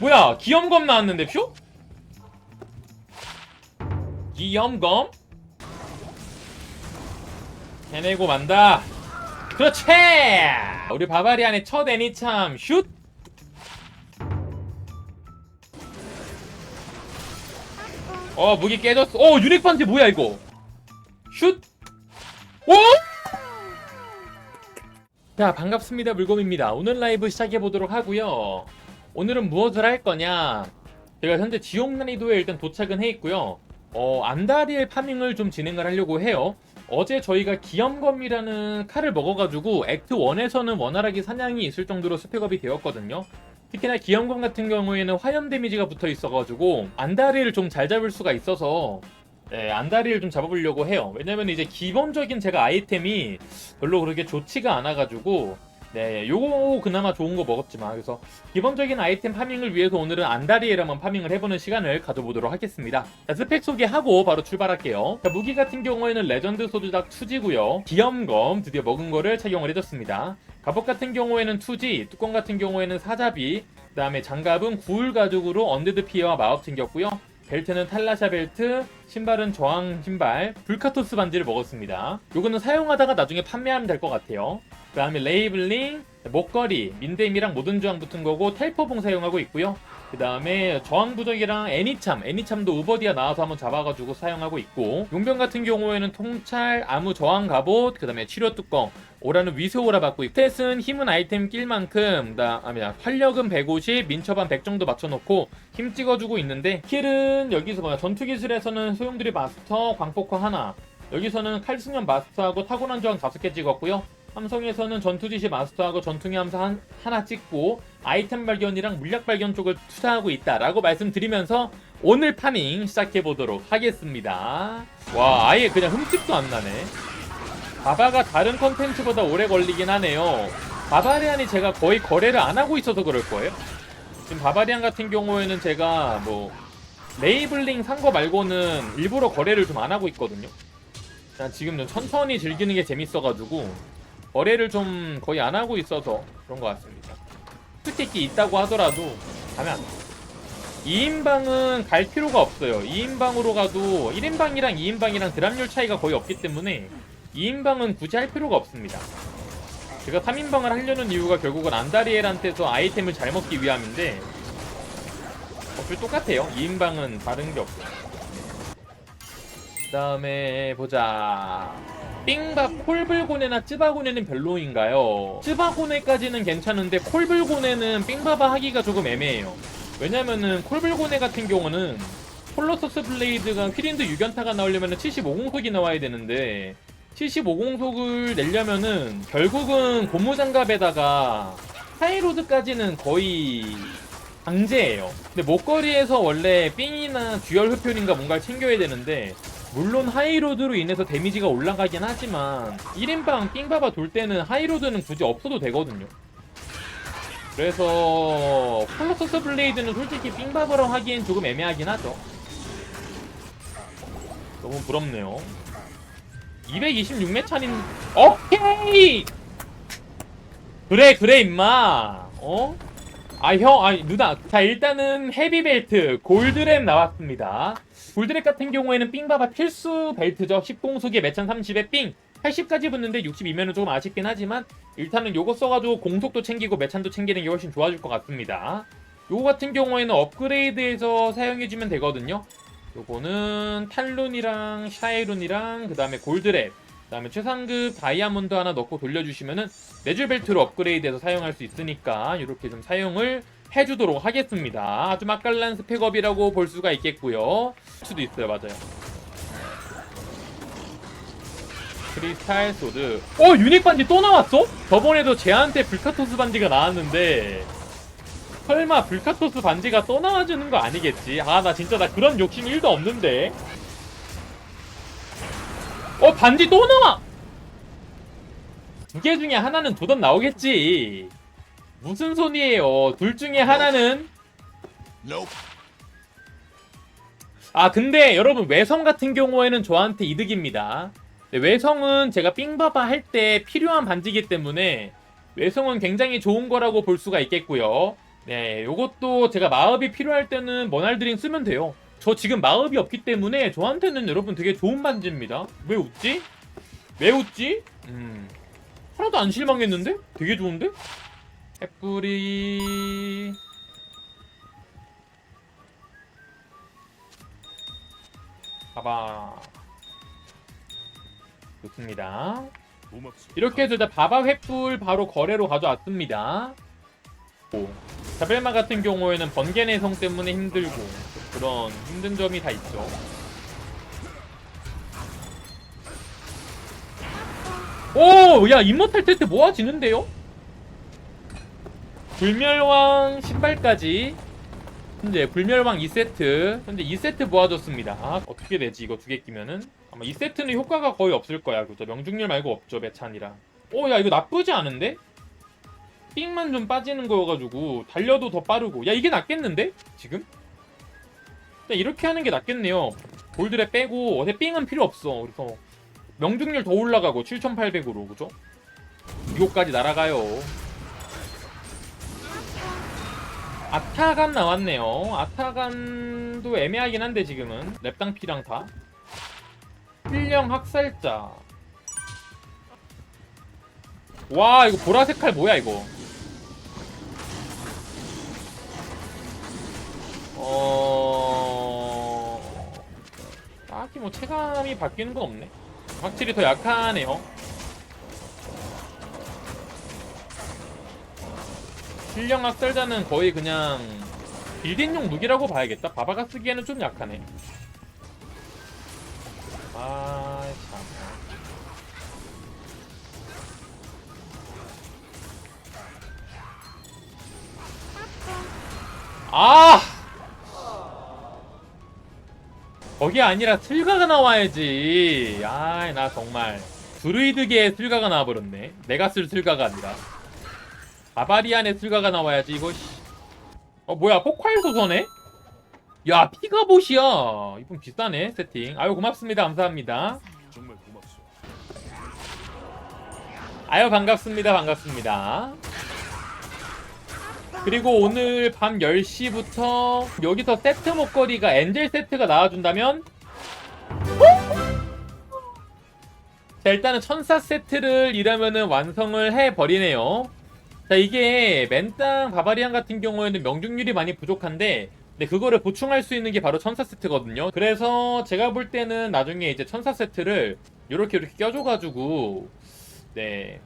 뭐야? 기염검 나왔는데 표? 기염검? 해내고 만다. 그렇지! 우리 바바리안의 첫 애니참 슛! 어 무기 깨졌어. 어 유닉 반지 뭐야 이거? 슛! 오! 자 반갑습니다 물곰입니다. 오늘 라이브 시작해 보도록 하고요 오늘은 무엇을 할 거냐? 제가 현재 지옥 난이도에 일단 도착은 해 있고요. 어 안다리엘 파밍을 좀 진행을 하려고 해요. 어제 저희가 기염검이라는 칼을 먹어가지고 액트 1에서는 원활하게 사냥이 있을 정도로 스펙업이 되었거든요. 특히나 기염검 같은 경우에는 화염 데미지가 붙어 있어가지고 안다리를 좀 잘 잡을 수가 있어서 네, 안다리를 좀 잡아보려고 해요. 왜냐면 이제 기본적인 제가 아이템이 별로 그렇게 좋지가 않아가지고 네, 요거 그나마 좋은 거 먹었지만 그래서 기본적인 아이템 파밍을 위해서 오늘은 안다리에라만 파밍을 해보는 시간을 가져보도록 하겠습니다. 자, 스펙 소개하고 바로 출발할게요. 자, 무기 같은 경우에는 레전드 소드닥 2지고요. 기염검 드디어 먹은 거를 착용을 해줬습니다. 갑옷 같은 경우에는 2지, 뚜껑 같은 경우에는 사자비, 그 다음에 장갑은 구울 가죽으로 언데드 피해와 마법 챙겼고요. 벨트는 탈라샤 벨트, 신발은 저항 신발, 불카토스 반지를 먹었습니다. 요거는 사용하다가 나중에 판매하면 될 것 같아요. 그 다음에 레이블링, 목걸이, 민댐이랑 모든 저항 붙은 거고 텔퍼봉 사용하고 있고요. 그 다음에 저항 부적이랑 애니참, 애니참도 우버디아 나와서 한번 잡아가지고 사용하고 있고 용병 같은 경우에는 통찰, 아무 저항 갑옷, 그 다음에 치료 뚜껑, 오라는 위소오라 받고 있고 스탯은 힘은 아이템 낄 만큼 나 아니야 활력은 150 민첩한 100 정도 맞춰놓고 힘 찍어주고 있는데 킬은 여기서 뭐야 전투기술에서는 소용돌이 마스터 광폭화 하나. 여기서는 칼승연 마스터하고 타고난 저항 5개 찍었고요 삼성에서는 전투지시 마스터하고 전투기 함사 한, 하나 찍고 아이템 발견이랑 물약 발견 쪽을 투자하고 있다라고 말씀드리면서 오늘 파밍 시작해 보도록 하겠습니다 와 아예 그냥 흠집도 안 나네 바바가 다른 컨텐츠보다 오래 걸리긴 하네요. 바바리안이 제가 거의 거래를 안 하고 있어서 그럴 거예요. 지금 바바리안 같은 경우에는 제가 뭐 레이블링 산 거 말고는 일부러 거래를 좀 안 하고 있거든요. 지금 좀 천천히 즐기는 게 재밌어가지고 거래를 좀 거의 안 하고 있어서 그런 것 같습니다. 스틱이 있다고 하더라도 가면 안 돼. 2인방은 갈 필요가 없어요. 2인방으로 가도 1인방이랑 2인방이랑 드랍률 차이가 거의 없기 때문에 2인방은 굳이 할 필요가 없습니다. 제가 3인방을 하려는 이유가 결국은 안다리엘한테서 아이템을 잘 먹기 위함인데 어차피 똑같아요. 2인방은 다른 게 없어요. 그 다음에 보자. 삥밥 콜불고네나 쯔바고네는 별로인가요? 쯔바고네까지는 괜찮은데 콜불고네는 삥바바 하기가 조금 애매해요. 왜냐면은 콜불고네 같은 경우는 콜로서스 블레이드가 휘린드 유견타가 나오려면 75공속이 나와야 되는데 75공속을 내려면은 결국은 고무장갑에다가 하이로드까지는 거의 강제예요. 근데 목걸이에서 원래 삥이나 듀얼 흡혈인가 뭔가를 챙겨야 되는데 물론 하이로드로 인해서 데미지가 올라가긴 하지만 1인방 삥바바 돌 때는 하이로드는 굳이 없어도 되거든요. 그래서 콜로서스 블레이드는 솔직히 삥바바랑 하기엔 조금 애매하긴 하죠. 너무 부럽네요. 226매 차린 오케이 그래 그래 임마 어? 아 형 아니 누나 자 일단은 헤비벨트 골드랩 나왔습니다 골드랩 같은 경우에는 삥바바 필수 벨트죠. 10공속에 매찬 30에 삥. 80까지 붙는데 62면은 조금 아쉽긴 하지만 일단은 요거 써가지고 공속도 챙기고 매찬도 챙기는 게 훨씬 좋아질 것 같습니다. 요거 같은 경우에는 업그레이드해서 사용해주면 되거든요. 요거는 탈룬이랑 샤이룬이랑 그 다음에 골드랩 그 다음에 최상급 다이아몬드 하나 넣고 돌려주시면은 네줄 벨트로 업그레이드해서 사용할 수 있으니까 이렇게 좀 사용을 해주도록 하겠습니다 아주 맛깔난 스펙업이라고 볼 수가 있겠고요 수도 있어요 맞아요 크리스탈 소드 어 유닉 반지 또 나왔어? 저번에도 쟤한테 불카토스 반지가 나왔는데 설마 불카토스 반지가 또 나와주는 거 아니겠지? 아 나 진짜 나 그런 욕심 1도 없는데 어 반지 또 나와! 두 개 중에 하나는 도전 나오겠지 무슨 소리예요 둘 중에 하나는 아 근데 여러분 외성 같은 경우에는 저한테 이득입니다 네, 외성은 제가 삥바바 할 때 필요한 반지기 때문에 외성은 굉장히 좋은 거라고 볼 수가 있겠고요 네, 요것도 제가 마업이 필요할 때는 머날드링 쓰면 돼요. 저 지금 마업이 없기 때문에 저한테는 여러분 되게 좋은 반지입니다. 왜 웃지? 왜 웃지? 음. 하나도 안 실망했는데? 되게 좋은데? 햇불이 봐봐 좋습니다 이렇게 해서 이제 바바 횃불 바로 거래로 가져왔습니다 오. 자벨마 같은 경우에는 번개 내성 때문에 힘들고 그런 힘든 점이 다 있죠 오! 야 임모탈 테트 모아지는데요? 불멸왕 신발까지. 현재 불멸왕 2세트. 현재 2세트 모아줬습니다. 아, 어떻게 되지? 이거 두 개 끼면은? 아마 2세트는 효과가 거의 없을 거야. 그죠? 명중률 말고 없죠 매찬이랑 오야 이거 나쁘지 않은데? 삥만 좀 빠지는 거여가지고 달려도 더 빠르고. 야 이게 낫겠는데? 지금? 이렇게 하는 게 낫겠네요. 골드레 빼고 어제 삥은 필요 없어. 그래서 명중률 더 올라가고 7800으로 그죠? 이거까지 날아가요 아타간 나왔네요. 아타간도 애매하긴 한데 지금은 랩당 피랑 다. 필령 학살자. 와 이거 보라색 칼 뭐야 이거? 어 딱히 뭐 체감이 바뀌는 건 없네. 확실히 더 약하네요. 필령 학살자는 거의 그냥 빌딩용 무기라고 봐야겠다. 바바가 쓰기에는 좀 약하네. 아, 참. 아! 거기 아니라 슬가가 나와야지. 아, 나 정말 드루이드계의 슬가가 나와버렸네. 내가 쓸 슬가가 아니라. 바바리안의 슬가가 나와야지 이거 씨. 어 뭐야 포콰일 소서네? 야 피가봇이야. 이분 비싸네 세팅. 아유 고맙습니다. 감사합니다. 정말 고맙소. 아유 반갑습니다. 반갑습니다. 그리고 오늘 밤 10시부터 여기서 세트 목걸이가 엔젤 세트가 나와준다면? 자 일단은 천사 세트를 이러면은 완성을 해버리네요 자 이게 맨땅 바바리안 같은 경우에는 명중률이 많이 부족한데 근데 그거를 보충할 수 있는 게 바로 천사 세트거든요. 그래서 제가 볼 때는 나중에 이제 천사 세트를 이렇게 이렇게 껴줘가지고 네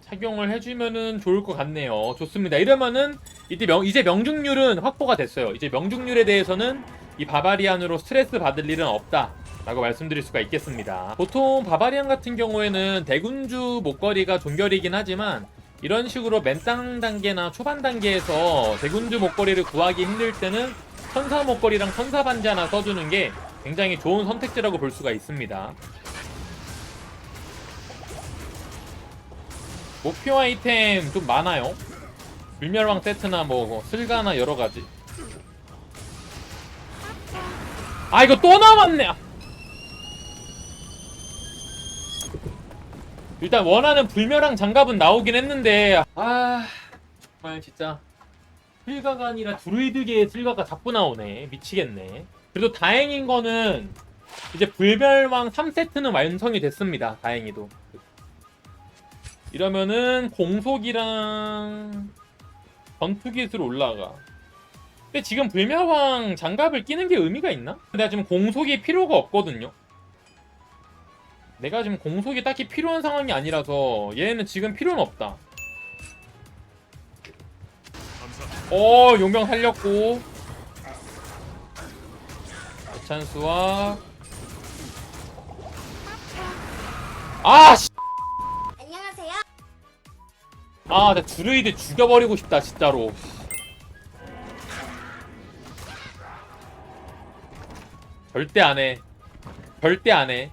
착용을 해주면은 좋을 것 같네요. 좋습니다. 이러면은 이제, 명, 이제 명중률은 확보가 됐어요. 이제 명중률에 대해서는 이 바바리안으로 스트레스 받을 일은 없다 라고 말씀드릴 수가 있겠습니다. 보통 바바리안 같은 경우에는 대군주 목걸이가 종결이긴 하지만 이런 식으로 맨땅 단계나 초반 단계에서 대군주 목걸이를 구하기 힘들 때는 천사 목걸이랑 천사 반지 하나 써주는 게 굉장히 좋은 선택지라고 볼 수가 있습니다. 목표 아이템 좀 많아요. 불멸왕 세트나 뭐 슬가나 여러 가지. 아 이거 또 남았네. 일단 원하는 불멸왕 장갑은 나오긴 했는데 아 정말 진짜. 슬가가 아니라 드루이드계의 슬가가 자꾸 나오네. 미치겠네. 그래도 다행인 거는 이제 불멸왕 3세트는 완성이 됐습니다. 다행히도. 이러면은 공속이랑 전투기술 올라가. 근데 지금 불멸왕 장갑을 끼는 게 의미가 있나? 내가 지금 공속이 필요가 없거든요 내가 지금 공속이 딱히 필요한 상황이 아니라서 얘는 지금 필요는 없다. 어, 용병 살렸고. 찬스와 아, 씨. 안녕하세요. 아, 나 드루이드 죽여버리고 싶다, 진짜로. 절대 안 해. 절대 안 해.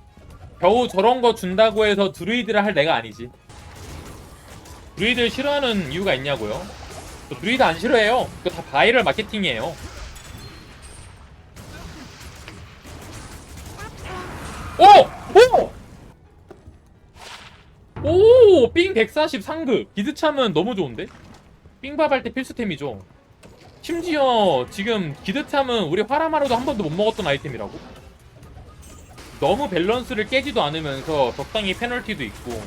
겨우 저런 거 준다고 해서 드루이드를 할 내가 아니지. 드루이드를 싫어하는 이유가 있냐고요? 저 드루이드 안 싫어해요. 그거 다 바이럴 마케팅이에요. 오! 오! 오! 삥 140 상급. 기드참은 너무 좋은데? 삥밥 할 때 필수템이죠. 심지어 지금 기드참은 우리 화라마로도 한 번도 못 먹었던 아이템이라고? 너무 밸런스를 깨지도 않으면서 적당히 페널티도 있고.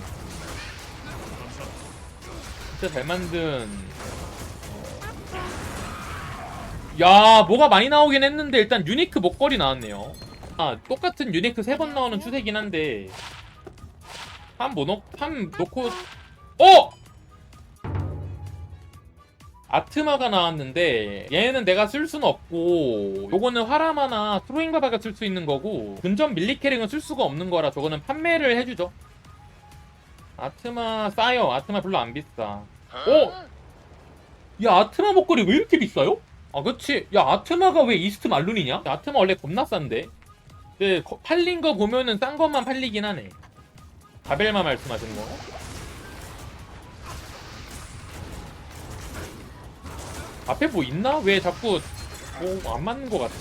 진짜 잘 만든. 야 뭐가 많이 나오긴 했는데 일단 유니크 목걸이 나왔네요. 아 똑같은 유니크 세 번 나오는 추세긴 한데. 한 뭐 넣, 한 놓고 어! 아트마가 나왔는데 얘는 내가 쓸 수는 없고 요거는 화라마나 트로잉바바가 쓸 수 있는 거고 근접 밀리캐링은 쓸 수가 없는 거라 저거는 판매를 해주죠. 아트마 싸요. 아트마 별로 안 비싸. 어? 야 아트마 목걸이 왜 이렇게 비싸요? 아 그치. 야 아트마가 왜 이스트 말룬이냐? 야, 아트마 원래 겁나 싼데. 근데 거- 팔린 거 보면은 싼 것만 팔리긴 하네. 가벨마 말씀하신 거 앞에 뭐 있나? 왜 자꾸 뭐 안 맞는 거 같지?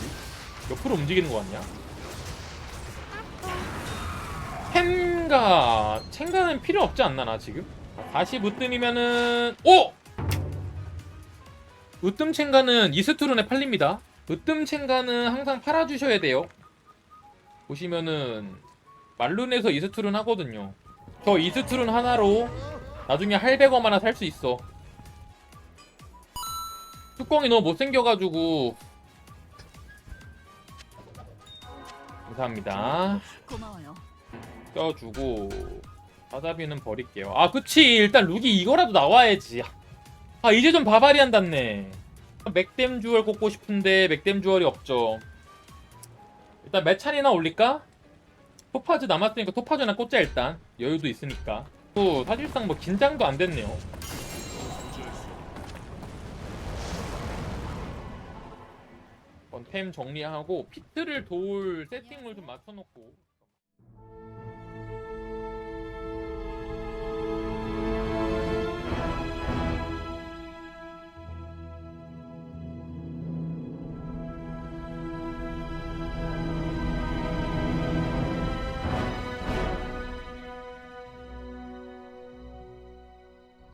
옆으로 움직이는 거 같냐? 펜가 챙가는 필요 없지 않나 나 지금? 다시 무뜸이면은 오! 으뜸 챙가는 이스트론에 팔립니다 으뜸 챙가는 항상 팔아주셔야 돼요 보시면은 말룬에서 이스트론 하거든요 저 이스트론 하나로 나중에 할배검 하나 살 수 있어 뚜껑이 너무 못생겨가지고. 감사합니다. 고마워요. 껴주고 사자비는 버릴게요. 아 그치. 일단 룩이 이거라도 나와야지. 아 이제 좀 바바리안 닿네. 맥댐 주얼 꽂고 싶은데 맥댐 주얼이 없죠. 일단 매찬이나 올릴까? 토파즈 남았으니까 토파즈나 꽂자 일단. 여유도 있으니까. 또 사실상 뭐 긴장도 안 됐네요 템 정리하고 피트를 도울 세팅을 좀 맞춰놓고